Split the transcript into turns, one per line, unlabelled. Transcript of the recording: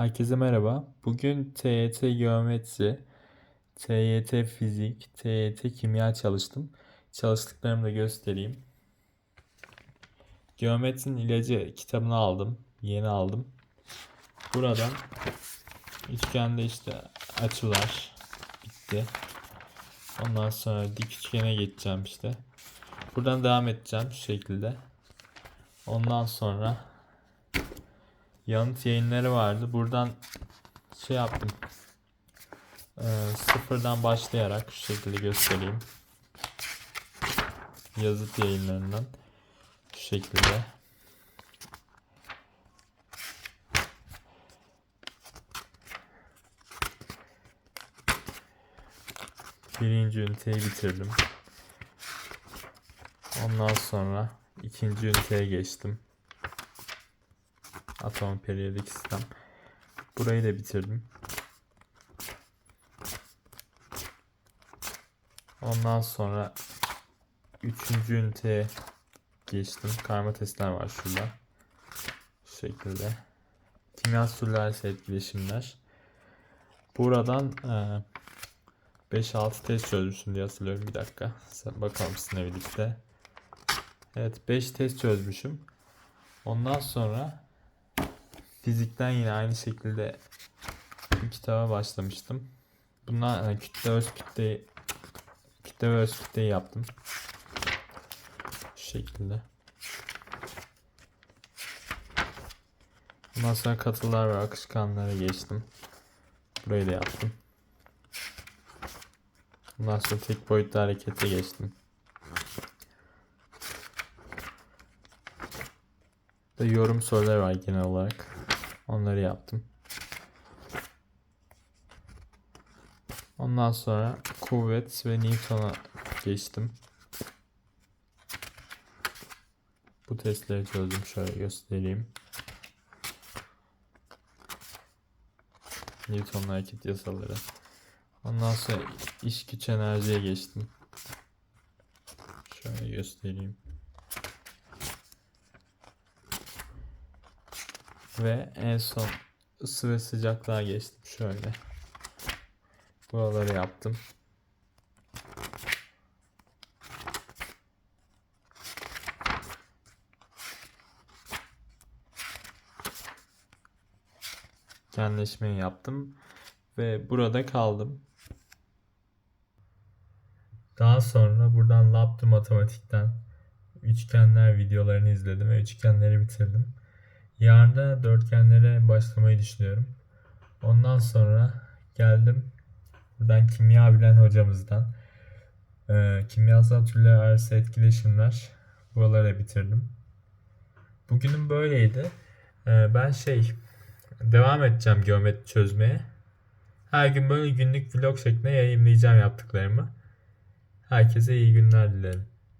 Herkese merhaba. Bugün TYT Geometri, TYT Fizik, TYT Kimya çalıştım. Çalıştıklarımı da göstereyim. Geometrinin ilacı kitabını aldım. Yeni aldım. Buradan üçgende işte açılar bitti. Ondan sonra dik üçgene geçeceğim işte. Buradan devam edeceğim şu şekilde. Ondan sonra yanıt yayınları vardı. Buradan şey yaptım. Ee, sıfırdan başlayarak şu şekilde göstereyim. Yazıt yayınlarından şu şekilde. Birinci üniteyi bitirdim. Ondan sonra ikinci üniteye geçtim. Atom periyodik sistem. Burayı da bitirdim. Ondan sonra üçüncü üniteye geçtim. Karma testler var şurada. Şu şekilde. Kimya sürlerse etkileşimler. Buradan e, 5-6 test çözmüşüm diye hatırlıyorum. Bir dakika. Sen bakalım sizinle birlikte. Evet 5 test çözmüşüm. Ondan sonra fizikten yine aynı şekilde bir kitaba başlamıştım. Bundan yani kütle öz kütleyi kütle ve öz kütleyi yaptım. Şu şekilde. Ondan sonra katılar ve akışkanlara geçtim. Burayı da yaptım. Ondan sonra tek boyutlu harekete geçtim. Da yorum soruları var genel olarak. Onları yaptım. Ondan sonra kuvvet ve Newton'a geçtim. Bu testleri çözdüm. Şöyle göstereyim. Newton'un hareket yasaları. Ondan sonra iş güç enerjiye geçtim. Şöyle göstereyim. Ve en son ısı ve sıcaklığa geçtim şöyle. Buraları yaptım. Genleşmeyi yaptım ve burada kaldım. Daha sonra buradan Lab to Matematik'ten üçgenler videolarını izledim ve üçgenleri bitirdim. Yarın da dörtgenlere başlamayı düşünüyorum. Ondan sonra geldim. Buradan kimya bilen hocamızdan e, kimyasal türler arası etkileşimler buralara bitirdim. Bugünüm böyleydi. E, ben şey devam edeceğim geometri çözmeye. Her gün böyle günlük vlog şeklinde yayınlayacağım yaptıklarımı. Herkese iyi günler dilerim.